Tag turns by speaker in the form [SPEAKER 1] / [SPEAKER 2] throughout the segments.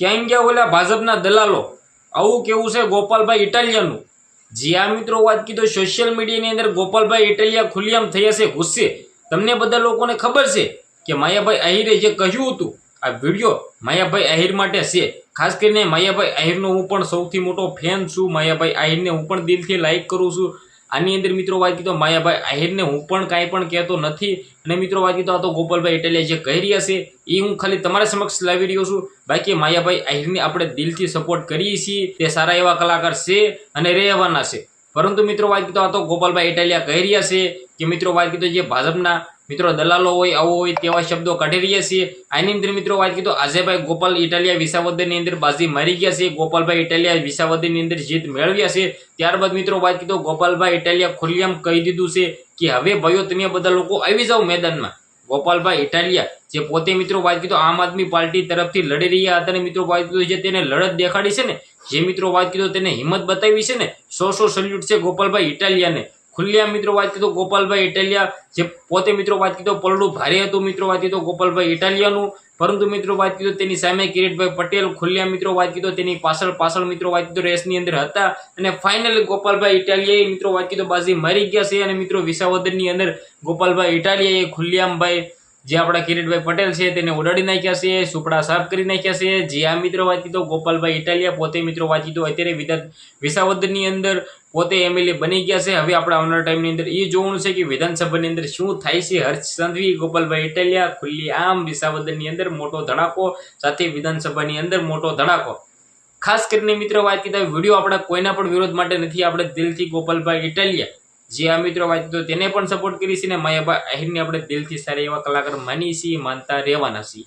[SPEAKER 1] ક્યાં ગયા ઓલા ભાજપના દલાલો? આવું કેવું છે ગોપાલભાઈ ઇટાલિયાનું? જી આ મિત્રો વાત કીધો સોશિયલ મીડિયાની અંદર ગોપાલભાઈ ઇટાલિયા ખુલ્લેઆમ થયા છે, ગુસ્સે. તમને બધા લોકોને ખબર છે કે માયાભાઈ આહિરે જે કહ્યું હતું, આ વીડિયો માયાભાઈ આહિર માટે છે. ખાસ કરીને માયાભાઈ આહિરનો હું પણ સૌથી મોટો ફેન છું. માયાભાઈ આહિરને હું પણ દિલથી લાઈક કરું છું. આની અંદર મિત્રો વાત કીધો માયાભાઈ આહિરને હું પણ કાંઈ પણ કહેતો નથી. અને મિત્રો વાત કીધો આ તો ગોપાલભાઈ ઇટાલિયા જે કહી રહ્યા છે એ હું ખાલી તમારા સમક્ષ લાવી રહ્યો છું. બાકી માયાભાઈ આહિરને આપણે દિલથી સપોર્ટ કરીએ છીએ. તે સારા એવા કલાકાર છે અને રહેવાના છે. પરંતુ મિત્રો વાત કીધો, આ તો ગોપાલભાઈ ઇટાલિયા કહી રહ્યા છે કે મિત્રો વાત કીધો જે ભાજપના મિત્રો દલાલો હોય, આવો હોય તેવા શબ્દો કાઢી રહ્યા છીએ આની અંદર મિત્રો વાત કીધો આજેભાઈ ગોપાલ ઇટાલિયા વિસાવદરની અંદર બાજી મારી ગયા છે. ગોપાલભાઈ ઇટાલિયા વિસાવદરની અંદર જીત મેળવ્યા છે. ત્યારબાદ મિત્રો વાત કીધો, ગોપાલભાઈ ઇટાલિયા ખુલ્લેઆમ કહી દીધું છે કે હવે ભાઈઓ તમે બધા લોકો આવી જાઓ મેદાનમાં. ગોપાલભાઈ ઇટાલિયા, જે પોતે મિત્રો વાત કીધો આમ આદમી પાર્ટી તરફથી લડી રહ્યા હતા અને મિત્રો વાત કીધું જે તેને લડત દેખાડી છે ને, જે મિત્રો વાત કીધો તેને હિંમત બતાવી છે ને, સો સો સલ્યુટ છે ગોપાલભાઈ ઇટાલિયાને. ખુલ્લેઆમ મિત્રો વાત કીધો, ગોપાલભાઈ ઇટાલિયા. જે પોતે મિત્રો વાત કીધો, પલડું ભારે હતું મિત્રો વાત કીધો, ગોપાલભાઈ ઇટાલિયાનું. પરંતુ મિત્રો વાત કીધો, તેની સામે કિરીટભાઈ પટેલ, ખુલ્લિયા મિત્રો વાત કીધો, તેની પાછળ પાછળ મિત્રો વાત કીધો, રેસની અંદર હતા. અને ફાઇનલી ગોપાલભાઈ ઇટાલિયાએ મિત્રો વાત કીધો, બાજી મરી ગયા છે અને મિત્રો વિસાવદરની અંદર ગોપાલભાઈ ઇટાલિયાએ ખુલ્લિયામભાઈ ભાઈ જે આપણા કિરીટભાઈ પટેલ છે, તેને ઉડાડી નાખ્યા છે, સુપડા સાફ કરી નાખ્યા છે. જે આ મિત્રો વાત કીધો, ગોપાલભાઈ ઇટાલિયા પોતે મિત્રો વાત કીધો, અત્યારે વિસાવદરની અંદર પોતે એમએલએ બની ગયા છે. હવે આપણે આવનાર ટાઈમની અંદર એ જોવાનું છે કે વિધાનસભાની અંદર શું થાય છે? હર્ષ સંઘવી ગોપાલભાઈ ઇટાલિયા, ખુલ્લી આમ, વિસાવદરની અંદર મોટો ધડાકો, સાથે વિધાનસભાની અંદર મોટો ધડાકો. ખાસ કરીને મિત્રો વાત કીધા વીડિયો આપણા કોઈના પણ વિરોધ માટે નથી. આપણે દિલથી ગોપાલભાઈ ઇટાલિયા. જે આ મિત્રો વાત કીધો તેને પણ સપોર્ટ કરી છે ને માયાભાઈ આહિરને આપણે દિલથી સારા એવા કલાકાર માની છીએ, માનતા રહેવાના છીએ.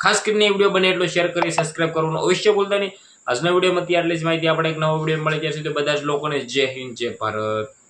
[SPEAKER 1] ખાસ કરીને વીડિયો બને એટલો શેર કરી સબસ્ક્રાઈબ કરવાનું અવશ્ય બોલતા નહીં. આજના વિડીયોમાં આટલી જ માહિતી આપણે એક નવો વીડિયો મળી ત્યાં સુધી બધા જ લોકોને જય હિન્દ, જય ભારત.